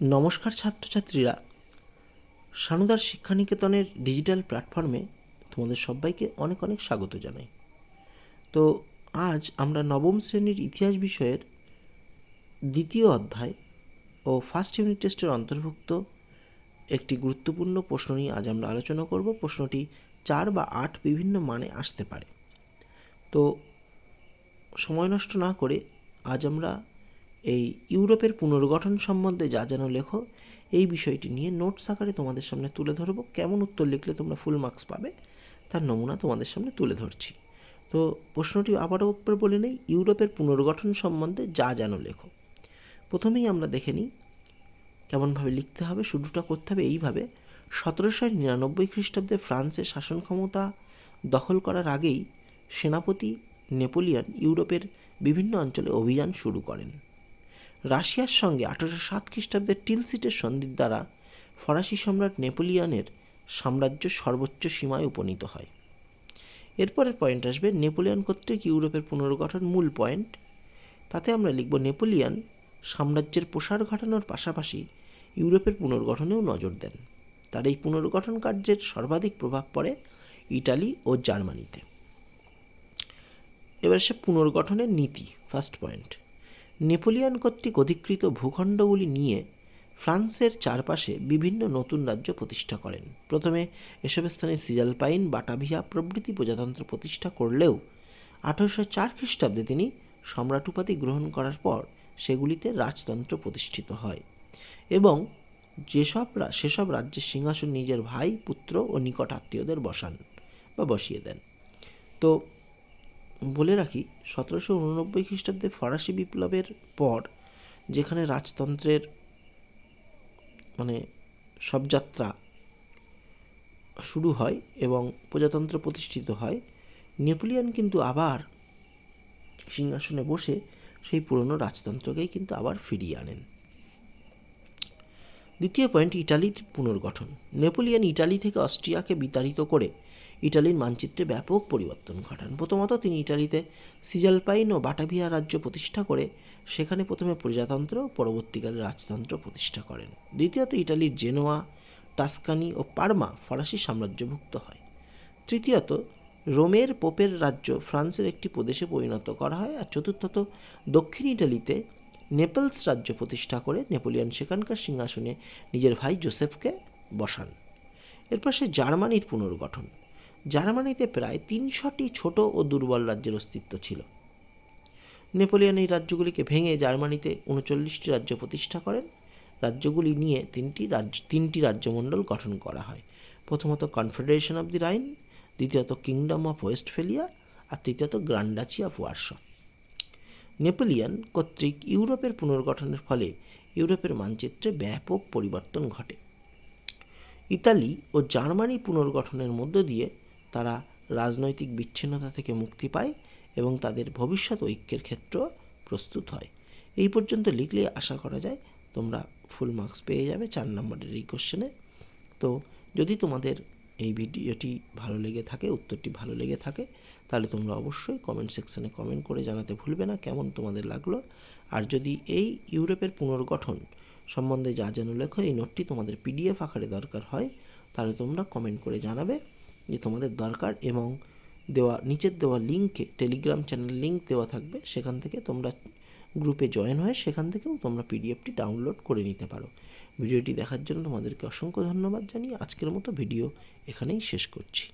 নমস্কার ছাত্রছাত্রীরা। সানুদার শিক্ষানিকেতনের ডিজিটাল প্ল্যাটফর্মে তোমাদের সবাইকে অনেক অনেক স্বাগত জানাই। তো আজ আমরা নবম শ্রেণির ইতিহাস বিষয়ের দ্বিতীয় অধ্যায় ও ফার্স্ট ইউনিট টেস্টের অন্তর্ভুক্ত একটি গুরুত্বপূর্ণ প্রশ্ন নিয়ে আজ আমরা আলোচনা করব। প্রশ্নটি চার বা আট বিভিন্ন মানে আসতে পারে। তো সময় নষ্ট না করে আজ আমরা এই ইউরোপের পুনর্গঠন সম্বন্ধে যা যেন লেখো, এই বিষয়টি নিয়ে নোটস আকারে তোমাদের সামনে তুলে ধরবো। কেমন উত্তর লিখলে তোমরা ফুল মার্কস পাবে, তার নমুনা তোমাদের সামনে তুলে ধরছি। তো প্রশ্নটি আবারও একবার বলে নেই, ইউরোপের পুনর্গঠন সম্বন্ধে যা যেন লেখো। প্রথমেই আমরা দেখে নিই, কেমনভাবে লিখতে হবে, শুরুটা করতে হবে এইভাবে, সতেরোশো নিরানব্বই খ্রিস্টাব্দে ফ্রান্সের শাসন ক্ষমতা দখল করার আগেই সেনাপতি নেপোলিয়ন ইউরোপের বিভিন্ন অঞ্চলে অভিযান শুরু করেন। রাশিয়ার সঙ্গে আঠারোশো সাত খ্রিস্টাব্দে টিলসিটের সন্ধির দ্বারা ফরাসি সম্রাট নেপোলিয়নের সাম্রাজ্য সর্বোচ্চ সীমায় উপনীত হয়। এরপরের পয়েন্ট আসবে নেপোলিয়ন কর্তৃক ইউরোপের পুনর্গঠন মূল পয়েন্ট তাতে আমরা লিখব নেপোলিয়ন সাম্রাজ্যের প্রসার ঘটানোর পাশাপাশি ইউরোপের পুনর্গঠনেও নজর দেন। তার এই পুনর্গঠন কার্যের সর্বাধিক প্রভাব পড়ে ইটালি ও জার্মানিতে। এবার সে পুনর্গঠনের নীতি ফার্স্ট পয়েন্ট নেপোলিয়ন কর্তৃক অধিকৃত ভূখণ্ডগুলি নিয়ে ফ্রান্সের চারপাশে বিভিন্ন নতুন রাজ্য প্রতিষ্ঠা করেন। প্রথমে এসব স্থানে সিজালপাইন, বাটাভিয়া প্রভৃতি প্রজাতন্ত্র প্রতিষ্ঠা করলেও আঠারোশো চার খ্রিস্টাব্দে তিনি সম্রাট উপাধি গ্রহণ করার পর সেগুলিতে রাজতন্ত্র প্রতিষ্ঠিত হয় এবং যেসব সেসব রাজ্যের সিংহাসন নিজের ভাই, পুত্র ও নিকট আত্মীয়দের বসান বা বসিয়ে দেন। তো বলে রাখি, সতেরোশো উননব্বই খ্রিস্টাব্দে ফরাসি বিপ্লবের পর যেখানে রাজতন্ত্রের মানে সব যাত্রা শুরু হয় এবং প্রজাতন্ত্র প্রতিষ্ঠিত হয়, নেপোলিয়ান কিন্তু আবার সিংহাসনে বসে সেই পুরনো রাজতন্ত্রকেই কিন্তু আবার ফিরিয়ে আনেন। দ্বিতীয় পয়েন্ট, ইটালির পুনর্গঠন। নেপোলিয়ান ইটালি থেকে অস্ট্রিয়াকে বিতাড়িত করে ইটালির মানচিত্রে ব্যাপক পরিবর্তন ঘটান। প্রথমত তিনি ইটালিতে সিজালপাইন ও বাটাভিয়া রাজ্য প্রতিষ্ঠা করে সেখানে প্রথমে প্রজাতন্ত্র, পরবর্তীকালে রাজতন্ত্র প্রতিষ্ঠা করেন। দ্বিতীয়ত ইটালির জেনোয়া, টাস্কানি ও পার্মা ফরাসি সাম্রাজ্যভুক্ত হয়। তৃতীয়ত রোমের পোপের রাজ্য ফ্রান্সের একটি প্রদেশে পরিণত করা হয় আর চতুর্থত দক্ষিণ ইটালিতে নেপলস রাজ্য প্রতিষ্ঠা করে নেপোলিয়ান সেখানকার সিংহাসনে নিজের ভাই জোসেফকে বসান। এরপর সে জার্মানির পুনর্গঠন। জার্মানিতে প্রায় তিনশোটি ছোট ও দুর্বল রাজ্যের অস্তিত্ব ছিল। নেপোলিয়ন এই রাজ্যগুলিকে ভেঙে জার্মানিতে উনচল্লিশটি রাজ্য প্রতিষ্ঠা করেন। রাজ্যগুলি নিয়ে তিনটি রাজ্য, তিনটি রাজ্যমণ্ডল গঠন করা হয়। প্রথমত কনফেডারেশন অব দি রাইন, দ্বিতীয়ত কিংডম অফ ওয়েস্টফেলিয়া, আর তৃতীয়ত গ্রান্ডাচি অফ ওয়ার্সো নেপোলিয়ন কর্তৃক ইউরোপের পুনর্গঠনের ফলে ইউরোপের মানচিত্রে ব্যাপক পরিবর্তন ঘটে। ইতালি ও জার্মানি পুনর্গঠনের মধ্য দিয়ে তারা রাজনৈতিক বিচ্ছিন্নতা থেকে মুক্তি পায় এবং তাদের ভবিষ্যৎ ঐক্যের ক্ষেত্র প্রস্তুত হয়। এই পর্যন্ত লিখলে আশা করা যায় তোমরা ফুল মার্কস পেয়ে যাবে চার নম্বরের এই কোশ্চেনে তো যদি তোমাদের এই ভিডিওটি ভালো লেগে থাকে, উত্তরটি ভালো লেগে থাকে, তাহলে তোমরা অবশ্যই কমেন্ট সেকশানে কমেন্ট করে জানাতে ভুলবে না কেমন তোমাদের লাগল। আর যদি এই ইউরোপের পুনর্গঠন সম্বন্ধে যা যেন লেখো, এই নোটটি তোমাদের পিডিএফ আকারে দরকার হয়, তাহলে তোমরা কমেন্ট করে জানাবে। যে তোমাদের দরকার এবং দেওয়া, নিচের দেওয়া লিঙ্কে, টেলিগ্রাম চ্যানেল লিঙ্ক দেওয়া থাকবে, সেখান থেকে তোমরা গ্রুপে জয়েন হয়ে সেখান থেকেও তোমরা পিডিএফটি ডাউনলোড করে নিতে পারো। ভিডিওটি দেখার জন্য তোমাদেরকে অসংখ্য ধন্যবাদ জানিয়ে আজকের মতো ভিডিও এখানেই শেষ করছি।